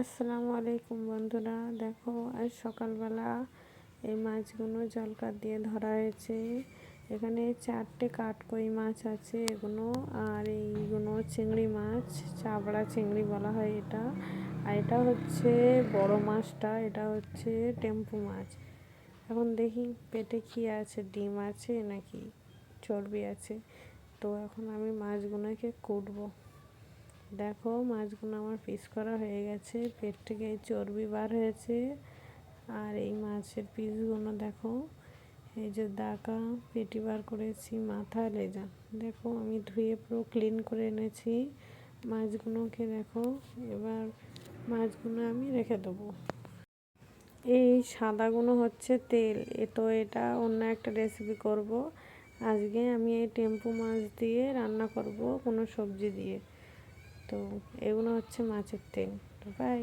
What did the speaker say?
আসসালামু আলাইকুম বন্ধুরা। দেখো, আজ সকালবেলা এই মাছগুলো জলকার দিয়ে ধরা হয়েছে। এখানে চারটে কাঠকই মাছ আছে এগুলো, আর এইগুলো চিংড়ি মাছ, চাবড়া চিংড়ি বলা হয় এটা। আর এটা হচ্ছে বড় মাছটা, এটা হচ্ছে টেম্পু মাছ। এখন দেখি পেটে কি আছে, ডিম আছে নাকি, চর্বি আছে। তো এখন আমি মাছগুলোকে কুটবো। দেখো মাছগুলো আমার পিস করা হয়ে গেছে। পেট থেকে চর্বি বার হয়েছে। আর এই মাছের পিসগুলো দেখো, এই যে দাকা পেটি বার করেছি, মাথা লেজা। দেখো আমি ধুয়ে পুরো ক্লিন করে এনেছি। মাছগুলোকে দেখো, এবার মাছগুলো আমি রেখে দেবো। এই সাদাগুলো হচ্ছে তেল। এ তো এটা অন্য একটা রেসিপি করব। আজকে আমি এই টেম্পু মাছ দিয়ে রান্না করব কোনো সবজি দিয়ে। তো এগুলো হচ্ছে মাছের তেল। বাই